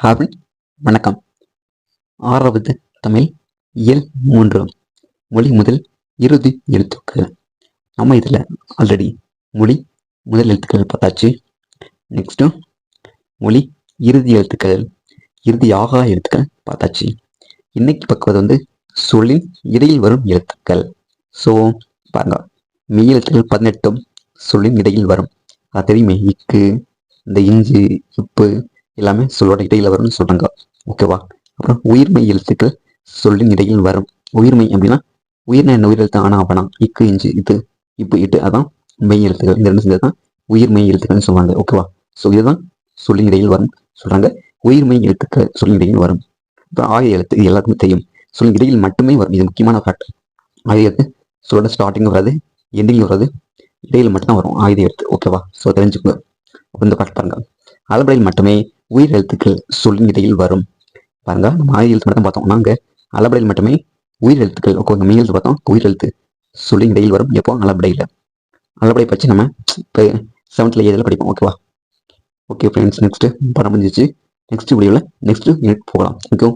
Hi வணக்கம். ஆறாவது தமிழ் இயல் மூன்று. மொழி முதல் இறுதி எழுத்துக்கள் நம்ம இதில் ஆல்ரெடி மொழி முதல் எழுத்துக்கள் பார்த்தாச்சு. நெக்ஸ்ட்டு மொழி இறுதி எழுத்துக்கள் இறுதி ஆகா எழுத்துக்கள் பார்த்தாச்சு. இன்னைக்கு பக்குவது வந்து சொல்லின் இடையில் வரும் எழுத்துக்கள். ஸோ பாருங்க மெய் எழுத்துக்கள் பதினெட்டும் சொல்லின் இடையில் வரும். அது தெரியுமே இக்கு இந்த இஞ்சு இப்பு எல்லாமே சொல்லோட இடையில வரும்னு சொல்றாங்க. ஓகேவா அப்புறம் உயிர்மை எழுத்துக்கள் சொல்லின் இடையில் வரும். உயிர்மை அப்படின்னா உயிர்னா என்ன? உயிர் எழுத்து ஆனா அவனா இக்கு இஞ்சு இது இப்பு இட்டு. அதான் மெய் எழுத்துக்கள். இந்த ரெண்டு சேர்ந்தது தான் உயிர்மை எழுத்துக்கள்னு சொல்லுவாங்க ஓகேவா ஸோ இதுதான் சொல்லின் இடையில் வரும். சொல்றாங்க. உயிர்மை எழுத்துக்கள் சொல்லின் இடையில் வரும். அப்புறம் ஆய எழுத்து இது எல்லாருக்குமே தெரியும். சொல்லின் இடையில் மட்டுமே வரும். இது முக்கியமான ஃபேக்ட் ஆயுத எழுத்து சொல்லோட ஸ்டார்டிங் வராது எண்டிங் வராது. இடையில மட்டும்தான் வரும் ஆயுத எழுத்து. ஓகேவா ஸோ தெரிஞ்சுக்கோங்க. இந்த ஃபேக்ட் பாருங்க. அளபடையில் மட்டுமே உயிர் எழுத்துக்கள் இடையில் வரும். பாருங்க நம்ம ஆயுத எழுத்து மட்டும் பார்த்தோம். நாங்க அளபடையில் மட்டுமே உயிர் எழுத்துக்கள் ஓகே மெய் எழுத்து பார்த்தோம். உயிரெழுத்து சொல்லின் இடையில் வரும். எப்போ? அளபடையில் அளபடை பற்றி நம்ம இப்போ செவன்த்தில் ஏதில் படிப்போம். ஓகேவா ஓகே ஃப்ரெண்ட்ஸ் நெக்ஸ்ட்டு படம் முடிஞ்சிச்சு நெக்ஸ்ட் வீடியோவில் நெக்ஸ்ட் யூனிட் போகலாம். ஓகே